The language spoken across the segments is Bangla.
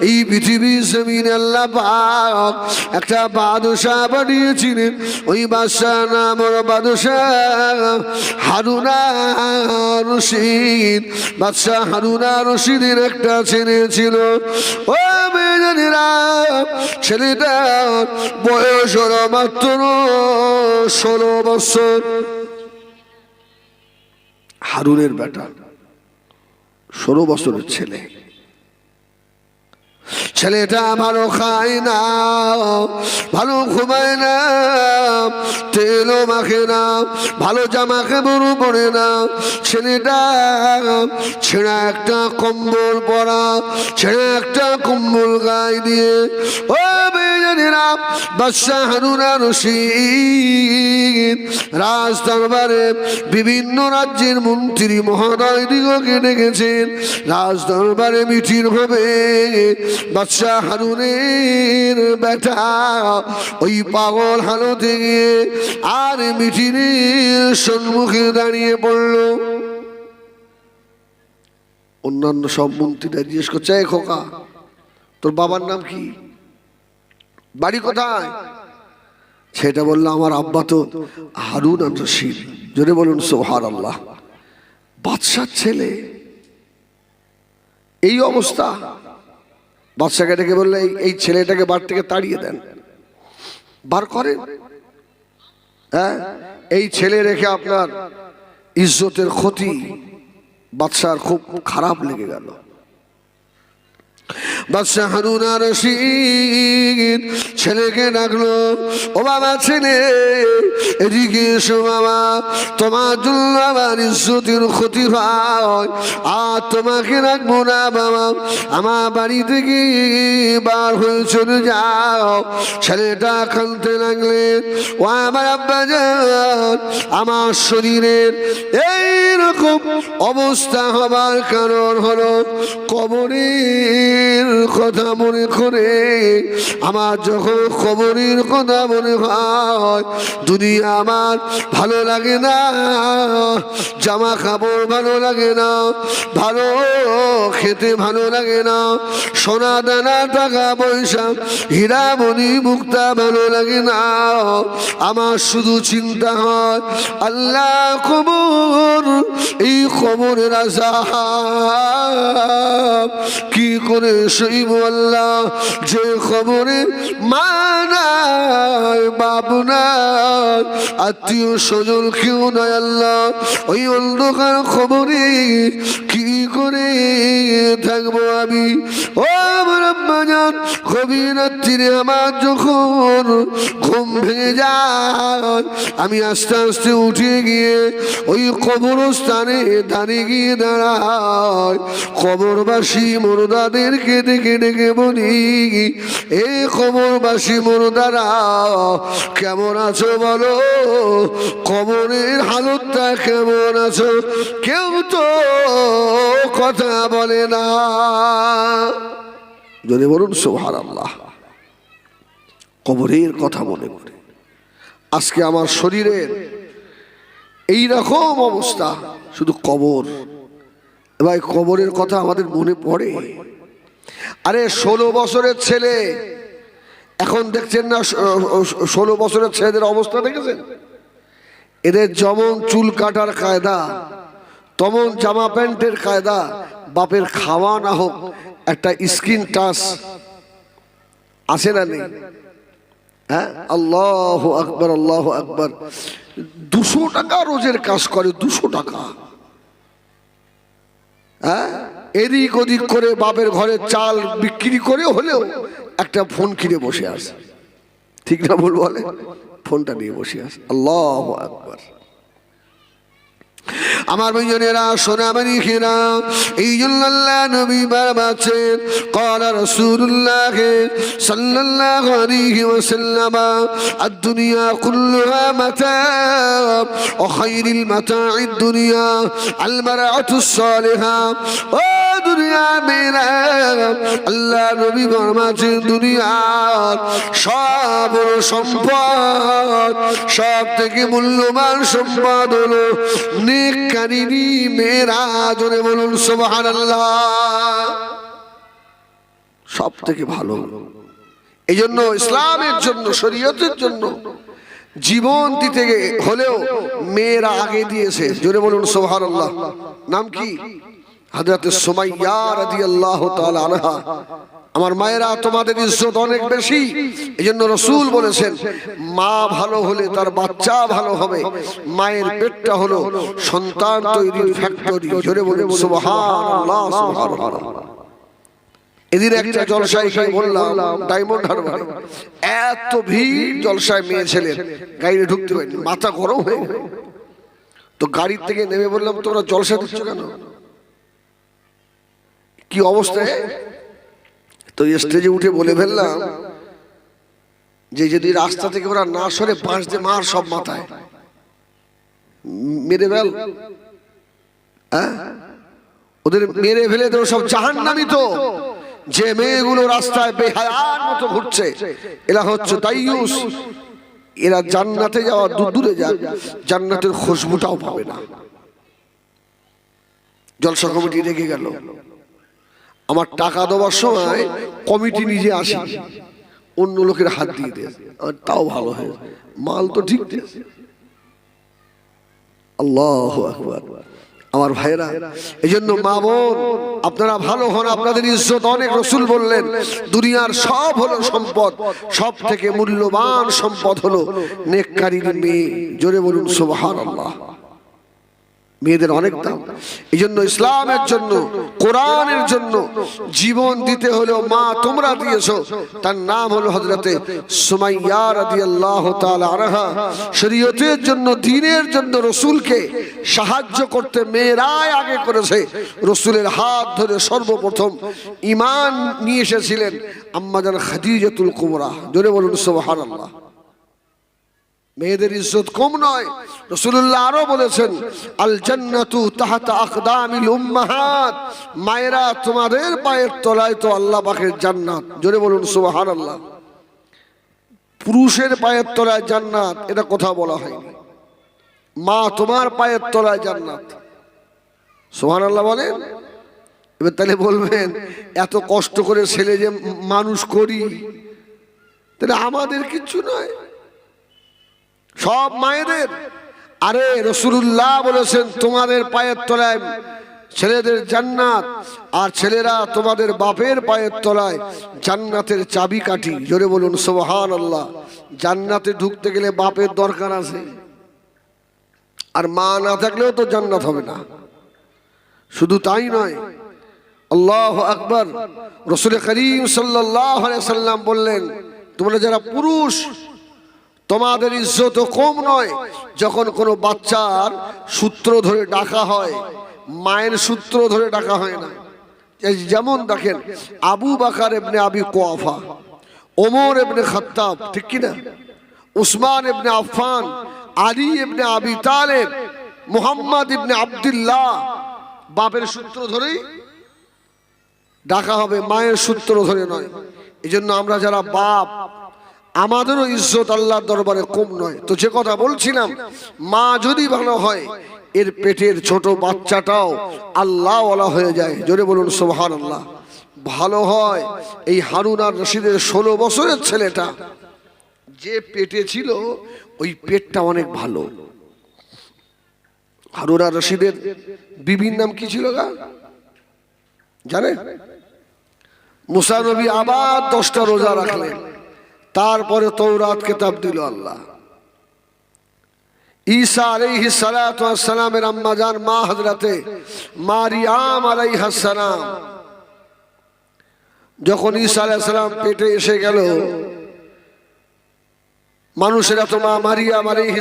এই পৃথিবী জমিন আল্লাহ একটা বাদশাহ বানিয়েছিলেন। ওই বাদশাহ নাম বাদশাহ হারুনা রশিদ। বাদশাহ হারুনা রশিদের একটা ছেলে ছিল। ও মেয়েরা ছেলেটা বয়স হলো মাত্র ষোলো বছর। হারুনের বেটা, ষোলো বছরের ছেলে। ছেলেটা ভালো খায় না, ভালো ঘুমায় না, তেলও মাখে না, ভালো জামা কাপড় পরে না। ছেলেটা ছেঁড়া একটা কম্বল পরা, ছেঁড়া একটা কম্বল গায়ে দিয়ে, ও বেজানিরা বাদশাহ হারুনা রশিদ রাজ দরবারে বিভিন্ন রাজ্যের মন্ত্রী মহোদয় দিগকে ডেকেছেন। রাজ দরবারে মিঠির হবে বাদশাহ হারুনের বেটা, ওই পাগল হালতে গিয়ে আর মিঠিনের সম্মুখে দাঁড়িয়ে পড়ল। অন্যান্য সব মন্ত্রীরা জিজ্ঞেস করছে, "এই খোকা, তোর বাবার নাম কি? বাড়ি কোথায়? সেটা বলল, আমার আব্বা তো হারুন আর রশিদ। জোরে বলুন সোহার আল্লাহ বাদশার ছেলে, এই অবস্থা। বাদশাকে ডেকে বললে "এই- ছেলেটাকে বার থেকে তাড়িয়ে দেন। বার করেন। হ্যাঁ? এই ছেলে রেখে আপনার ইজ্জতের ক্ষতি, বাদশার খুব খারাপ লেগে গেল। বাদশাহ হারুন আর ছেলেকে ডাকলো, ও বাবা ছেলে, এদিকে এসো বাবা, তোমার জন্য আমার ইজ্জতের ক্ষতি হয়, আর তোমাকে রাখব না বাবা, আমার বাড়ি থেকে বার হয়ে চলে যাও। ছেলেটা কানতে লাগলেন ও আমার আব্বা যান আমার শরীরের এইরকম অবস্থা হবার কারণ হলো কবরের কথা মনে করে, আমার যখন কবরের কথা মনে হয়, দুনিয়া আমার ভালো লাগে না, জামা কাপড় ভালো লাগে না, ভালো খেতে ভালো লাগে না, সোনা দানা, টাকা পয়সা হীরা মণি মুক্তা ভালো লাগে না। আমার শুধু চিন্তা হয়, আল্লাহ খবর এই খবরের আশা কি করে সইব আল্লাহ যে খবরে মা নাই বাবু নাই, আত্মীয় স্বজন কেউ নয় আল্লাহ। ওই অন্ধকার খবরে কি করে থাকব আমি? ও আমার রাত্রিরে আমার যখন ঘুম ভেঙে যায়, আমি আস্তে আস্তে উঠে গিয়ে ওই কবরস্থানে দাঁড়িয়ে গিয়ে দাঁড়ায় কবরবাসী মরদাদেরকে ডেকে ডেকে বলি, এ কবরবাসী মরদারা, কেমন আছো বলো? কবরের হালতটা কেমন আছো? কেউ তো কথা বলে না। যদি বলুন সোহার আল্লাহ কবরের কথা মনে করে আজকে আমার শরীরের এই রকম অবস্থা, শুধু কবর। এবার কবরের কথা আমাদের মনে পড়ে। আরে ষোলো বছরের ছেলে। এখন দেখছেন না ষোলো বছরের ছেলেদের অবস্থা দেখেছেন? এদের যেমন চুল কাটার কায়দা, তমন জামা প্যান্টের কায়দা, বাপের খাওয়া না হোক, একটা স্কিন টাচ আছে না নেই? হ্যাঁ? আল্লাহ আকবর আল্লাহ আকবর। দুশো টাকা রোজের কাজ করে, দুশো টাকা। হ্যাঁ? এদিক ওদিক করে বাপের ঘরে চাল বিক্রি করে হলেও একটা ফোন কিনে বসে আসে ঠিক না বল বলে? ফোনটা নিয়ে বসে আসে আল্লাহ আমার বৈজনেরা সোনামানি খেরা এই জন্য আল্লাহ নবী বারবাছেন قال رسول الله صلى الله عليه وسلم الدنيا كلها متاع وخير المتاع الدنيا المرأة الصالحة ও দুনিয়া মেরা আল্লাহ নবী বারবাছেন দুনিয়ার সব বড় সম্পদ সব থেকে মূল্যবান সম্পদ হলো নেকারিনী মেয়েরা, জোরে বলুন সোহান সব থেকে ভালো। এই জন্য ইসলামের জন্য, শরীয়তের জন্য জীবন দিতে হলেও মেয়েরা আগে দিয়েছে। জোরে বলুন সোহার নাম কি? হাজরাতে সোমাইয়া রাদিয়াল্লাহু তাআলা আনহা, আমার মায়েরা তোমাদের ইজ্জত অনেক বেশি। এই জন্য রসুল বলেছেন, মা ভালো হলে তার বাচ্চা ভালো হবে। মায়ের পেটটা হলো সন্তান তৈরির ফ্যাক্টরি সুবহানাল্লাহ সুবহানাল্লাহ। এদিন একটা জলসায় বললাম, ডায়মন্ড হারবার, এত ভিড় জলসায় মেয়ে ছেলের গাড়ি ঢুকতে পারিনি, মাথা গরম হয়ে তো গাড়ির থেকে নেমে বললাম, তোমরা জলসা দিচ্ছ কেন? কি অবস্থায়? তো স্টেজে উঠে বলে ফেললাম যে যদি রাস্তা থেকে ওরা না সরে বাঁশ দিয়ে মার সব মাথায়। মেরে ফেল। হ্যাঁ? ওদের মেরে ফেলে তো সব জাহান নামি তো। যে মেয়েগুলো রাস্তায় বেহায়ার মতো ঘুরছে, এরা হচ্ছে দাইয়ুস এরা জান্নাতে যাওয়া দূর দূরে যাক, জান্নাতের খুশবুটাও পাবে না। জলসা কমিটি রেগে গেল। আমার টাকা দেওয়ার সময় কমিটি নিজে আসি। অন্য লোকের হাত দিয়ে দেয়। আর তাও ভালো হয়। মাল তো ঠিক আল্লাহ আকবার। আমার ভাইরা এই জন্য মা বোন আপনারা ভালো হন আপনাদের ইজ্জত। অনেক রসুল বললেন দুনিয়ার সব হলো সম্পদ সব থেকে মূল্যবান সম্পদ হলো নেককারীর মেয়ে জোরে বলুন সুবহান আল্লাহ মেয়েদের অনেক দাম। এই জন্য ইসলামের জন্য, কোরআনের জন্য জীবন দিতে হলেও মা তোমরা দিয়েছ। তার নাম হলো হজরতে সুমাইয়া তাআলা আনহা। শরীয়তের জন্য দ্বীনের জন্য রসুলকে সাহায্য করতে মেয়েরাই আগে করেছে। রসুলের হাত ধরে সর্বপ্রথম ইমান নিয়ে এসেছিলেন আম্মাজান খাদিজাতুল কুমরা জোরে বলুন সুবহানাল্লাহ। মেয়েদের ইজ্জত কম নয়। রসুল্লাহ আরও বলেছেন আল জান্নাতু তাহাতা আকদামিল উম্মাহাত। মায়েরা তোমাদের পায়ের তলায় তো আল্লাহ পাকের জান্নাত। জোরে বলুন, সুবহানাল্লাহ। পুরুষের পায়ের তলায় জান্নাত, এটা কথা বলা হয়নি। মা তোমার পায়ের তলায় জান্নাত। সুবহানাল্লাহ বলেন? এবার তাহলে বলবেন, এত কষ্ট করে ছেলে যে মানুষ করি, তাহলে আমাদের কিচ্ছু নয়। সব মায়েদের। আরে রসুল্লাহ বলেছেন, তোমাদের পায়ের তলায় ছেলেদের জান্নাত, আর ছেলেরা তোমাদের বাপের পায়ের তলায় জান্নাতের চাবি কাঠি। জোরে বলুন সোহান আল্লাহ জান্নাতে ঢুকতে গেলে বাপের দরকার আছে। আর মা না থাকলেও তো জান্নাত হবে না। শুধু তাই নয়, আল্লাহ আকবর। রসুল করিম সাল্লাহ সাল্লাম বললেন, তোমরা যারা পুরুষ তোমাদের ইজ্জত কম নয় যখন কোনো বাচ্চার সূত্র ধরে ডাকা হয়, মায়ের সূত্র ধরে ডাকা হয় না। যেমন দেখেন, আবু বাকার এবনে আবি কোয়াফা, ওমর এমনি খত্তাব, ঠিক কি না উসমান এবনে আফফান, আলী এবনে আবি তালেব, মুহাম্মদ ইবনে আব্দুল্লাহ, বাপের সূত্র ধরেই ডাকা হবে, মায়ের সূত্র ধরে নয়। এই আমরা যারা বাপ আমাদেরও ইজ্জত আল্লাহর দরবারে কম নয়। তো যে কথা বলছিলাম, মা যদি ভালো হয়, এর পেটের ছোট বাচ্চাটাও আল্লাহওয়ালা হয়ে যায়। জোরে বলুন সোহান আল্লাহ ভালো হয় এই হারুন আর রশিদের ষোলো বছরের ছেলেটা। যে পেটে ছিল, ওই পেটটা অনেক ভালো। হারুন আর রশিদের বিবির নাম কি ছিল গা? জানে মুসা নবী আবার দশটা রোজা রাখলেন। তারপরে তৌরাত কেতাব দিল আল্লাহ। ঈসা আলাইহি সালামের আম্মা জান মা হজরতে মারিয়াম আলাইহা সালাম, যখন ঈসা আলাইহিস সালাম পেটে এসে গেল, মানুষেরা তো মা মারিয়াম আলাইহি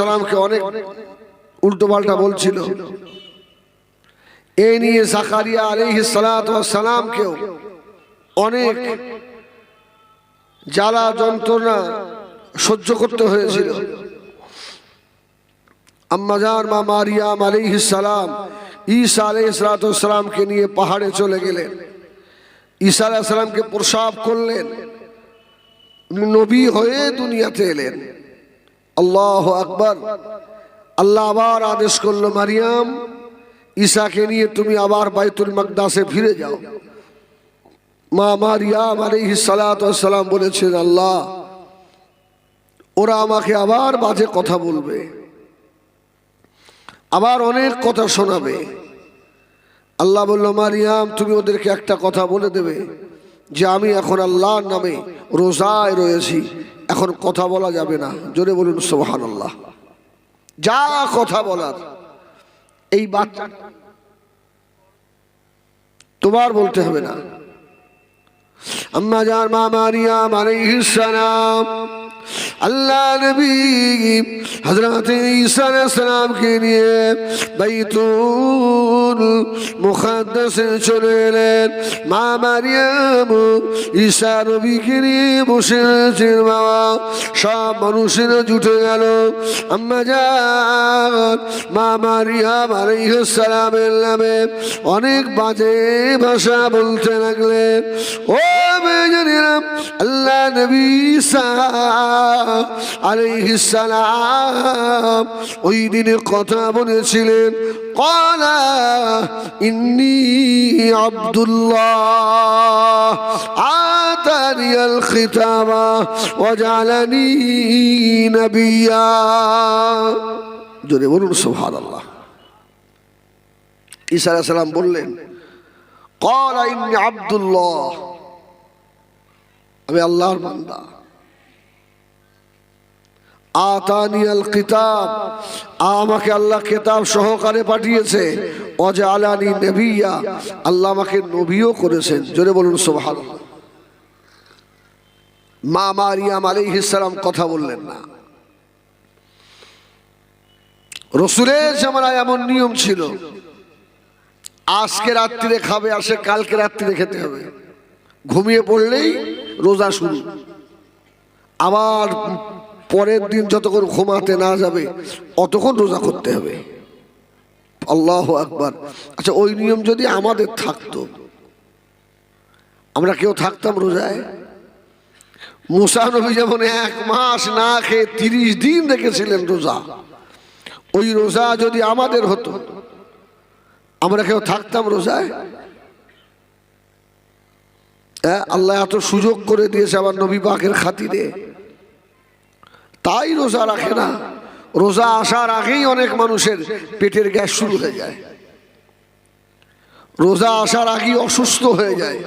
সালামকে অনেক উল্টো পাল্টা বলছিল। এই নিয়ে জাকারিয়া আলাইহি সালামকেও অনেক জ্বালা যন্ত্রণা সহ্য করতে হয়েছিল। আম্মাজার মা মারিয়াম আলিহ সালাম ঈসা নিয়ে পাহাড়ে চলে গেলেন। ঈসা আলাইসালামকে প্রসাব করলেন। নবী হয়ে দুনিয়াতে এলেন। আল্লাহ আকবর। আল্লাহ আবার আদেশ করল, মারিয়াম ঈশাকে নিয়ে তুমি আবার বাইতুল মাকদাসে ফিরে যাও। মা মারিয়াম আলাইহি সালাম বলেছেন, আল্লাহ, ওরা আমাকে আবার বাজে কথা বলবে, আবার অনেক কথা শোনাবে। আল্লাহ বলল, মারিয়াম, তুমি ওদেরকে একটা কথা বলে দেবে যে আমি এখন আল্লাহর নামে রোজায় রয়েছি, এখন কথা বলা যাবে না। জোরে বলুন সোহান আল্লাহ যা কথা বলার, এই বাচ্চা তোমার বলতে হবে না। আম্মা জান মা মারিয়াম আলাইহিস সালাম আল্লাহ নবী হযরত ঈসা সালামকে নিয়ে বাইতুল মুকদ্দাসে চলে এলেন। মা মারিয়াম ঈসা নবীকে নিয়ে বসে আছেন, বাবা। সব মানুষেরা জুটে গেল। আম্মা জান, মা মারিয়াম আলাইহিস সালামের নামে অনেক বাজে ভাষা বলতে লাগলেন। ও বেজনেরা আল্লাহ নবী ঈসা আলাইহিসালাম ওই দিনে কথা বলেছিলেন, কলা ইন্নি আব্দুল্লাহ আতানি আল খিতাবা ওয়াজালানি নবিয়া। জোরে বলুন, সুবহানাল্লাহ। ঈসা আলাইহিস সালাম বললেন, কলা ইন্নি আব্দুল্লাহ, আমি আল্লাহর বান্দা। আতানিয়াল কিতাব। আমাকে আল্লাহ সহকারে পাঠিয়েছে। আল্লাহ আমাকে নবীও করেছেন। জোরে বলুন সোভাল মা মারিয়াম কথা বললেন না। রসুলের জামানায় এমন নিয়ম ছিল। আজকে রাত্রিরে খাবে আসে কালকে রাত্রিরে খেতে হবে। ঘুমিয়ে পড়লেই রোজা শুরু। আবার পরের দিন যতক্ষণ ঘুমাতে না যাবে, অতক্ষণ রোজা করতে হবে। আল্লাহ আকবার। আচ্ছা ওই নিয়ম যদি আমাদের থাকতো, আমরা কেউ থাকতাম রোজায়? মুসা নবী যেমন এক মাস না খেয়ে তিরিশ দিন রেখেছিলেন রোজা, ওই রোজা যদি আমাদের হতো, আমরা কেউ থাকতাম রোজায়? হ্যাঁ আল্লাহ এত সুযোগ করে দিয়েছে আবার নবী পাকের খাতিরে। তাই রোজা রাখে না। রোজা আসার আগেই অনেক মানুষের পেটের গ্যাস শুরু হয়ে যায়। রোজা আসার আগেই অসুস্থ হয়ে যায়।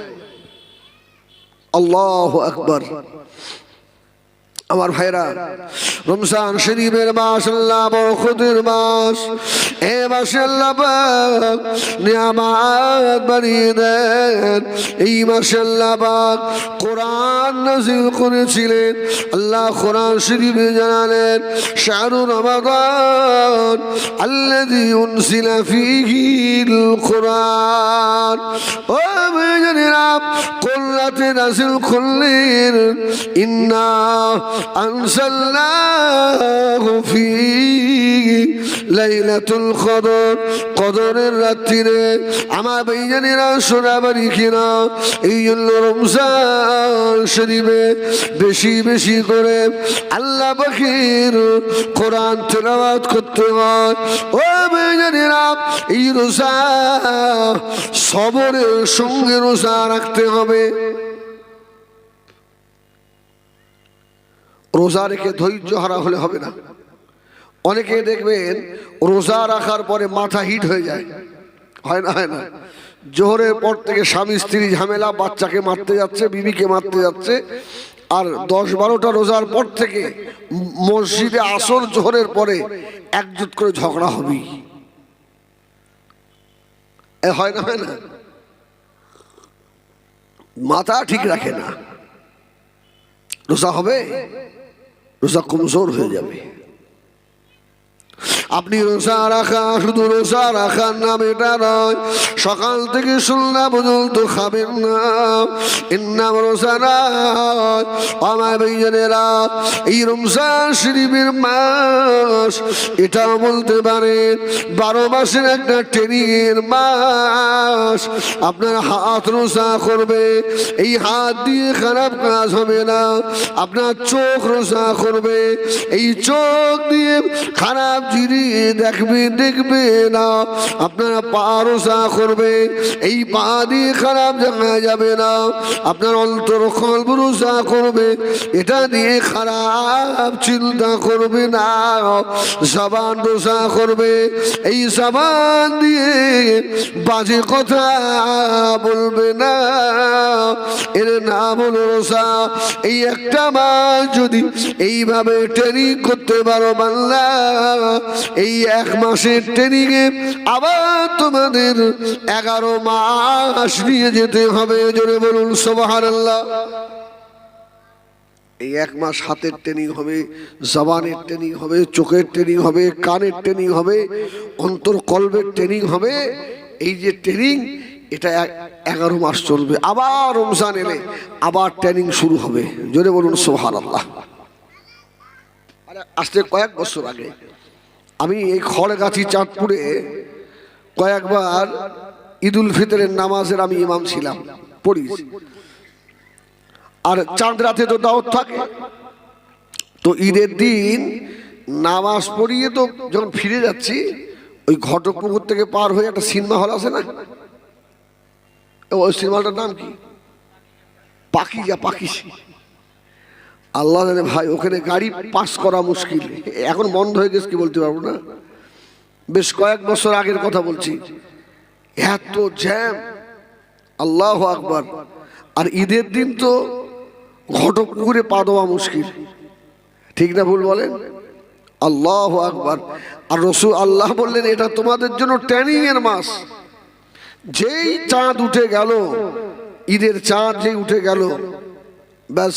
আল্লাহ আকবর। আমার ভাইরা রমজান শরীফের মাস, আল্লাহ বরকতের মাস। এ মাসে আল্লাহ নিয়ামত বাড়িয়ে দেন। এই মাসে আল্লাহ কোরআন নাজিল করেছিলেন। আল্লাহ কোরআন শরীফে জানালেন, শাহরু রমাদান আল্লাযী উনসিলা ফীহিল কোরআন। ও মেয়েরা কোরআতে নাজিল করলেন? ইন্না أنزلناه في লাইলাতুল কদর কদরের রাত্রিরে আমার বেইজানিরা সোনাবাড়ি কিনা এই জন্য রমজান শরীফে বেশি বেশি করে আল্লাহ পাখির কোরআন তেলাওয়াত করতে হয় ও বেইজানিরা এই রোজা সবরের সঙ্গে রোজা রাখতে হবে রোজা রেখে ধৈর্য হারা হলে হবে না। অনেকে দেখবেন রোজা রাখার পরে মাথা হিট হয়ে যায়। হয় না হয় না? জোহরের পর থেকে স্বামী, স্ত্রী ঝামেলা, বাচ্চাকে মারতে যাচ্ছে, বিবিকে মারতে যাচ্ছে, আর দশ বারোটা রোজার পর থেকে মসজিদে আসর জোহরের পরে একজুট করে ঝগড়া হবেই। হয় না হয় না? মাথা ঠিক রাখে না। রোজা হবে? রোজা কমজোর হয়ে যাবে। আপনি রোজা রাখা শুধু রোজা রাখার নাম এটা নয়। সকাল থেকে সন্ধ্যা পর্যন্ত খাবেন না। এর নাম রোজা নয় আমার ভাইজানেরা, এই রমজান শরীফের মাস, এটাও বলতে পারে, বারো মাসের একটা ট্রেনিংয়ের মাস। আপনার হাত রোজা করবে, এই হাত দিয়ে খারাপ কাজ হবে না। আপনার চোখ রোজা করবে, এই চোখ দিয়ে খারাপ জিনিস দেখবে দেখবে না। আপনারা পা রোজা করবে, এই পা দিয়ে খারাপ জানা যাবে না। আপনার অন্তর কলব রোজা করবে, এটা দিয়ে খারাপ চিন্তা করবে না। সাবান রোজা করবে, এই সাবান দিয়ে বাজে কথা বলবে না। এর নাম হলো রোজা। এই একটা মাস যদি এইভাবে ট্রেনিং করতে পারো বাংলা এই এক মাসের ট্রেনিং এ আবার তোমাদের এগারো মাস নিয়ে যেতে হবে, জোরে বলুন সোবাহার আল্লাহ এই এক মাস হাতের ট্রেনিং হবে, জবানের ট্রেনিং হবে, চোখের ট্রেনিং হবে, কানের ট্রেনিং হবে, অন্তর কলবের ট্রেনিং হবে। এই যে ট্রেনিং এটা এগারো মাস চলবে। আবার রমজান এলে আবার ট্রেনিং শুরু হবে। জোরে বলুন সোহার আল্লাহ আসতে কয়েক বছর আগে আমি এই খড়গাছি চাঁদপুরে কয়েকবার ঈদুল ফিতরের নামাজের আমি ইমাম ছিলাম পড়িয়েছি আর চাঁদ রাতে তো দাওয়াত থাকে। তো ঈদের দিন নামাজ পড়িয়ে তো যখন ফিরে যাচ্ছি, ওই ঘটকপুকুর থেকে পার হয়ে একটা সিনেমা হল আছে না? ওই সিনেমাটার নাম কি? পাখি যা পাখি আল্লাহ জানে ভাই, ওখানে গাড়ি পাস করা মুশকিল। এখন বন্ধ হয়ে গেছে, কি বলতে পারব না? বেশ কয়েক বছর আগের কথা বলছি। এত জ্যাম। আল্লাহ আকবার। আর ঈদের দিন তো ঘটক পুকুরে পা দেওয়া মুশকিল। ঠিক না ভুল বলেন? আল্লাহ আকবার। আর রসুল আল্লাহ বললেন, এটা তোমাদের জন্য ট্রেনিং এর মাস। যেই চাঁদ উঠে গেল, ঈদের চাঁদ যেই উঠে গেল, ব্যাস।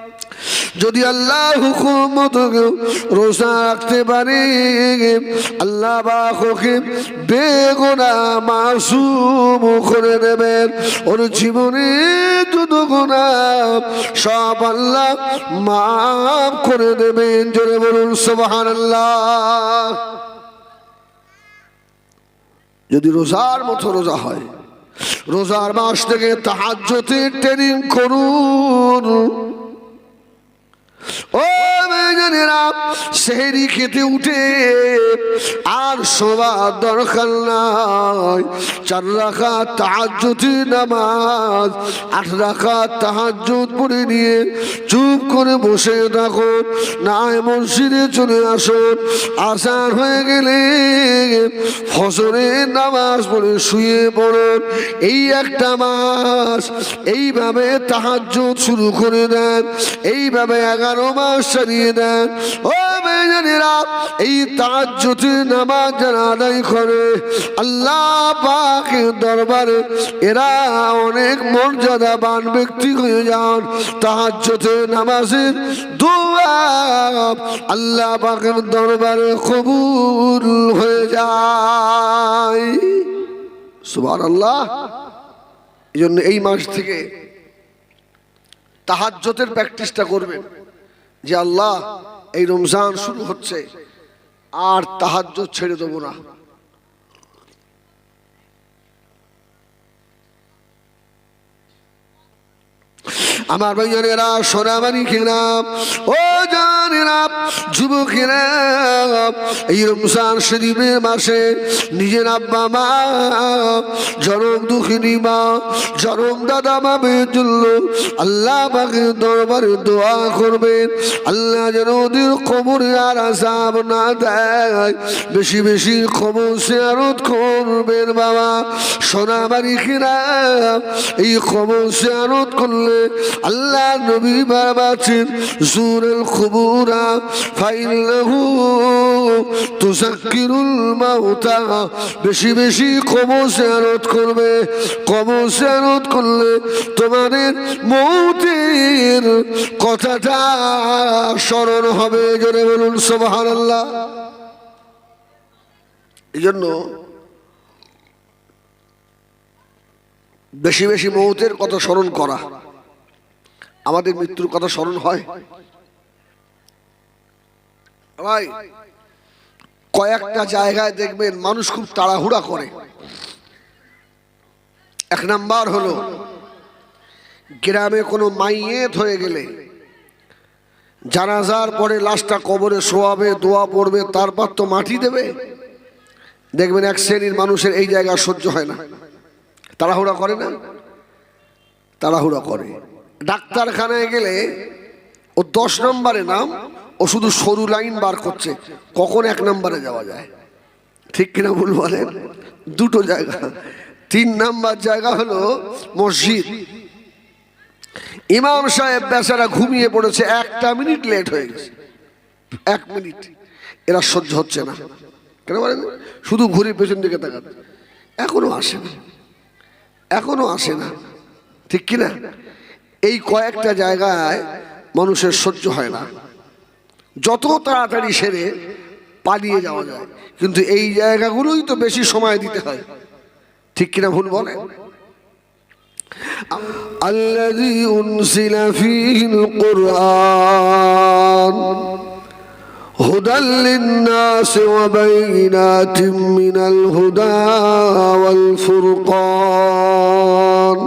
যদি আল্লাহ হুকুম রোজা রাখতে পারে, আল্লাহ বাহকে বেগোনা মাসুম করে দেবেন। ওর জীবনে যত গোনা সব আল্লাহ মাফ করে দেবেন। জোরে বলুন সোবাহান আল্লাহ যদি রোজার মতো রোজা হয়, রোজার মাস থেকে তাহাজ্যতে ট্রেনিং করুন। ও মেয়েরা সেহেরি খেতে উঠে আর সবার দরকার নাই। চার রাখা তাহাজ্জুতি নামাজ, আট রাখা তাহাজ্জুদ পড়ে নিয়ে চুপ করে বসে থাকো। না মসজিদে চলে আসো। আসার হয়ে গেলে ফসরের নামাজ পড়ে শুয়ে পড়ুন এই একটা মাস, এইভাবে তাহাজ্জুদ শুরু করে দেন। এইভাবে এগারো মাস চালিয়ে দেন ও এই নামাজ আদায় করে। আল্লাহ দরবারে এরা অনেক মর্যাদাবান ব্যক্তি হয়ে যান। নামাজের আল্লাহ পাকের দরবারে কবুল হয়ে যায়। সুবহানাল্লাহ। এই জন্য এই মাস থেকে তাহাজ্জতের প্র্যাকটিসটা করবেন। যে আল্লাহ এই রমজান শুরু হচ্ছে আর তাহাজ্জত ছেড়ে দেবো না। আমার ভাইয়েরা, সোনামানি খেলাম ও জানেরা যুবকেরা এই রমজান শরীফের মাসে নিজের আব্বা মা জনম দুঃখিনী মা জনম দাদা মামের জন্য আল্লাহ পাকে দরবারে দোয়া করবেন। আল্লাহ যেন ওদের কবরে আর আসাব না দেয়। বেশি বেশি খবর শেয়ারত করবেন বাবা। সোনামারি খেলাম এই খবর শেয়ারত করলে আল্লাহ নবী বাবাছেন জুরুল খুবুরা ফাইল্লাহু তুজাক্কিরুল মাউতা, বেশি বেশি কবর জিয়ারত করবে। কবর জিয়ারত করলে তোমাদের মৌতের কথাটা স্মরণ হবে, জোরে বলুন সুবহানাল্লাহ। এই জন্য বেশি বেশি মৌতের কথা স্মরণ করা। আমাদের মৃত্যুর কথা স্মরণ হয়। ভাই, কয়েকটা জায়গায় দেখবেন মানুষ খুব তাড়াহুড়া করে। এক নাম্বার হলো, গ্রামে কোনো মাইয়েত হয়ে গেলে জানাজার পরে লাশটা কবরে শোয়াবে, দোয়া পড়বে, তারপর তো মাটি দেবে। দেখবেন এক শ্রেণির মানুষের এই জায়গা সহ্য হয় না। তাড়াহুড়া করে না? তাড়াহুড়া করে। ডাক্তারখানায় গেলে ও দশ নম্বরে নাম, ও শুধু সরু লাইন বার করছে। কখন এক নম্বরে যাওয়া যায়? ঠিক কিনা ভুল বলেন? দুটো জায়গা। তিন নাম্বার জায়গা হলো মসজিদ। ইমাম সাহেব বেচারা ঘুমিয়ে পড়েছে, একটা মিনিট লেট হয়ে গেছে। এক মিনিট। এরা সহ্য হচ্ছে না। কেন বলেন? শুধু ঘুরে পেছন দিকে তাকাচ্ছে এখনও আসে না। এখনও আসে না। ঠিক কিনা? এই কয়েকটা জায়গায় মানুষের সহ্য হয় না যত তাড়াতাড়ি সেরে পালিয়ে যাওয়া যায় কিন্তু এই জায়গাগুলোই তো বেশি সময় দিতে হয় ঠিক কিনা ভুল বলে الذي أنزل فيه القرآن هدى للناس وبينات من الهدى والفرقان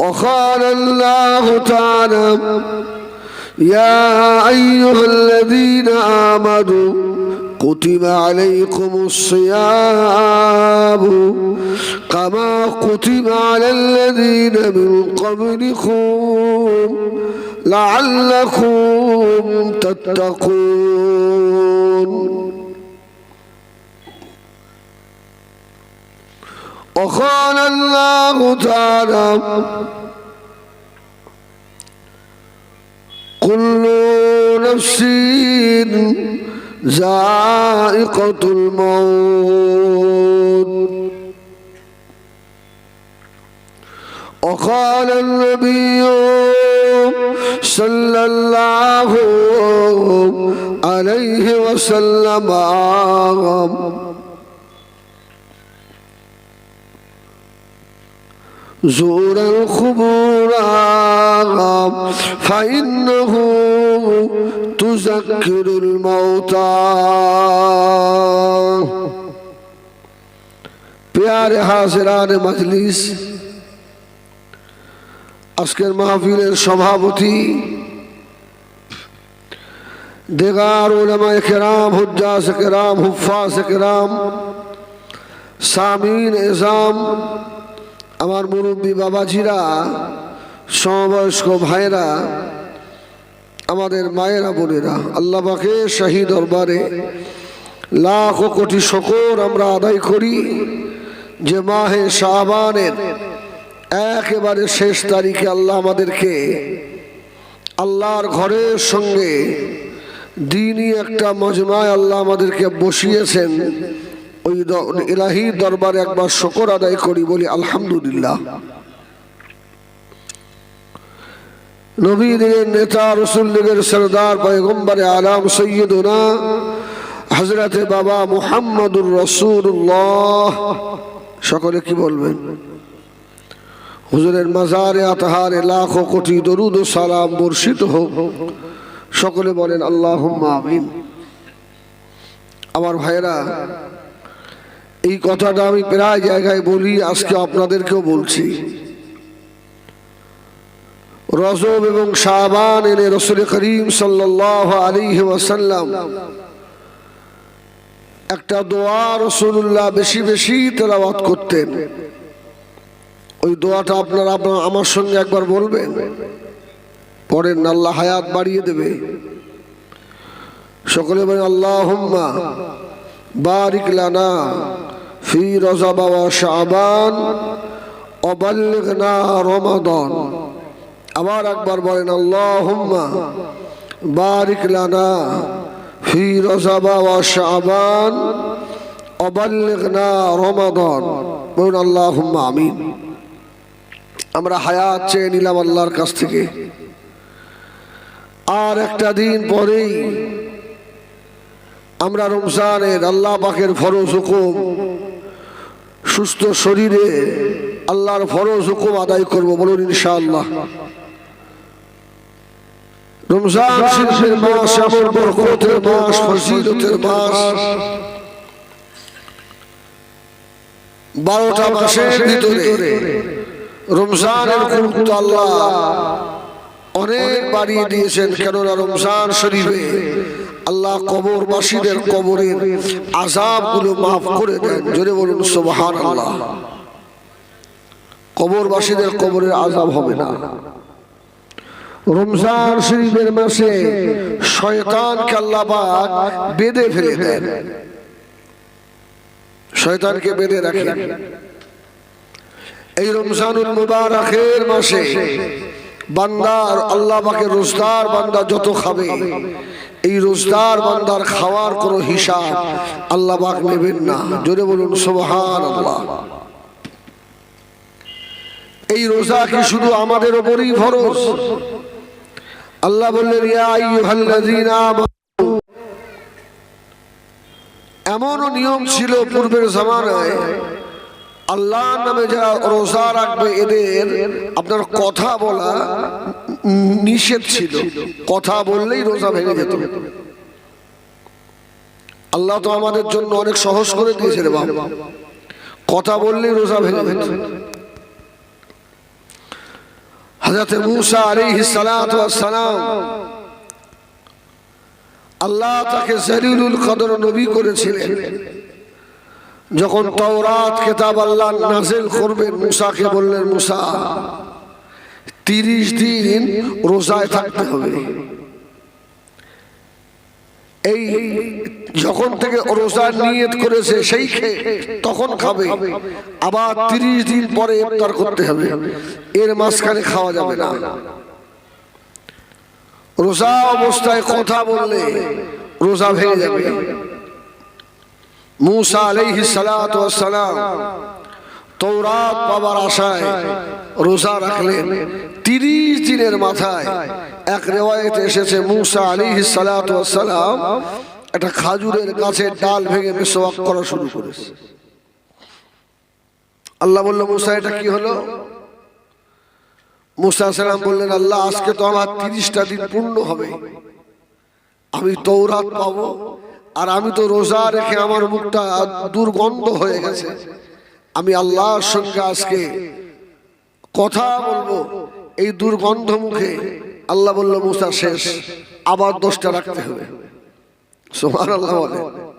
وقال الله تعالى يا أيها الذين آمنوا كتب عليكم الصيام كما كتب على الذين من قبلكم لعلكم تتقون. وقال الله تعالى كل نفس ذائقة الموت. وقال النبي صلى الله عليه وسلم زور القبور فإنه تذكر الموتى প্যারে হাজরান মজলিস আজকের মাহফিলের সভাপতি দেগার ওলামায় কেরাম হুজ্জাস কেরাম হুফাস কেরাম সামিন এজাম আমার মুরব্বী বাবাজিরা, সমবয়স্ক ভাইরা আমাদের মায়েরা, বোনেরা, আল্লাহ পাকে শাহী দরবারে লাখ কোটি শকর আমরা আদায় করি যে মাহে শাহবানের একেবারে শেষ তারিখে আল্লাহ আমাদেরকে আল্লাহর ঘরের সঙ্গে দিনই একটা মজমায় আল্লাহ আমাদেরকে বসিয়েছেন। ওই দরবারে একবার শকর আদায় করি, বলি আলহামদুলিল্লাহ। নবীদের নেতা রসুল্লিগের সরদার, পয়গম্বরে আলাম হজরতে বাবা মুহাম্মদুর রসুল্লাহ সকলে কি বলবেন? হুজুরের মাজারে আতহারে লাখো কোটি দরুদ ও সালাম বর্ষিত হোক। সকলে বলেন আল্লাহ আমার ভাইরা এই কথাটা আমি প্রায় জায়গায় বলি, আজকে আপনাদেরকেও বলছি। রজব এবং শাহবান এনে রসুল করিম সাল্লাহ আলী ওয়াসাল্লাম একটা দোয়া রসুল্লাহ বেশি বেশি তেলাওয়াত করতেন। ওই দোয়াটা আপনারা আমার সঙ্গে একবার বলবেন? পরের আল্লাহ হায়াত বাড়িয়ে দেবে। সকলে বলেন আল্লাহ বারিক লানা ফি রজা বাবা শাহবান অবাল্লিগনা রমাদন। আবার একবার বলেন আল্লাহ বারিক লানা ফি রজা বাবা শাহবান অবাল্লিগনা রমাদন। বলুন আল্লাহ আমিন। আমরা হায়াত চেয়ে নিলাম আল্লাহর কাছ থেকে। আর একটা দিন পরেই আমরা রমজানের আল্লাহ পাকের ফরজ হুকুম সুস্থ শরীরে আল্লাহর ফরজ হুকুম আদায় করব বলুন ইনশাআল্লাহ। রমজান শরীফের মাস বরকতের মাস, ফজিলতের মাস। বারোটা মাসের ভিতরে রমজানের গুরুত্ব আল্লাহ অনেক বাড়িয়ে দিয়েছেন, কেননা রমজান শরীফে আল্লাহ কবরবাসীদের কবরের আজাবগুলো মাফ করে দেন। জোরে বলুন সুবহান আল্লাহ কবরবাসীদের কবরের আজাব হবে না। রমজান শরীফের মাসে শয়তানকে আল্লাহ পাক বেঁধে ফেলে দেন। শয়তানকে বেঁধে রাখেন। এই রমজানুল মুবারকের মাসে বান্দার, আল্লাহ পাকে রোজদার বান্দা যত খাবে এই রোজদার বান্দার খাওয়ার কোনো হিসাব আল্লাহ বাক নেবেন না। জোরে বলুন সুবহান আল্লাহ এই রোজা কি শুধু আমাদের ওপরই ভরস আল্লাহ বললেন এমনও নিয়ম ছিল পূর্বের জামানায়। আল্লাহ নামে যারা রোজা রাখবে, এদের আপনার কথা বলা নিষেধ ছিল। কথা বললেই রোজা ভেঙে যেত। আল্লাহ তো আমাদের জন্য অনেক সহজ করে দিয়েছে রে বাবা কথা বললেই রোজা ভেঙে যেত। হজরত মুসা আলাইহিস সালাতু আল্লাহ তাকে জলিলুল কদর নবী করেছিলেন। যখন তওরাত, কিতাব আল্লাহ নাজিল করবেন, মুসাকে বললেন, মুসা তিরিশ দিন রোজায় থাকতে হবে। এই যখন থেকে রোজার নিয়ত করেছে সেই তখন খাবে। আবার তিরিশ দিন পরে ইফতার করতে হবে। এর মাঝখানে খাওয়া যাবে না। রোজা অবস্থায় কথা বললে রোজা ভেঙে যাবে। মুসা আলাইহিস সালাম তৌরাত পাবার আশায় রোজা রাখলেন। তিরিশ দিনের মাথায় এক রেওয়ায়তে এসেছে মুসা সালাতু সালাম। একটা খাজুরের কাছে ডাল ভেঙে মেসওয়াক করা শুরু করেছে। আল্লাহ বলল, মুসা, এটা কি হলো? মুসা সালাম বললেন, আল্লাহ, আজকে তো আমার তিরিশটা দিন পূর্ণ হবে। আমি তৌরাত পাবো। আর আমি তো রোজা রেখে আমার মুখটা দুর্গন্ধ হয়ে গেছে। আমি আল্লাহর সঙ্গে আজকে কথা বলব। এই দুর্গন্ধ মুখে আল্লাহ বলল, মুসা, শেষ। আবার দোষটা রাখতে হবে। সোমার আল্লাহ বলে।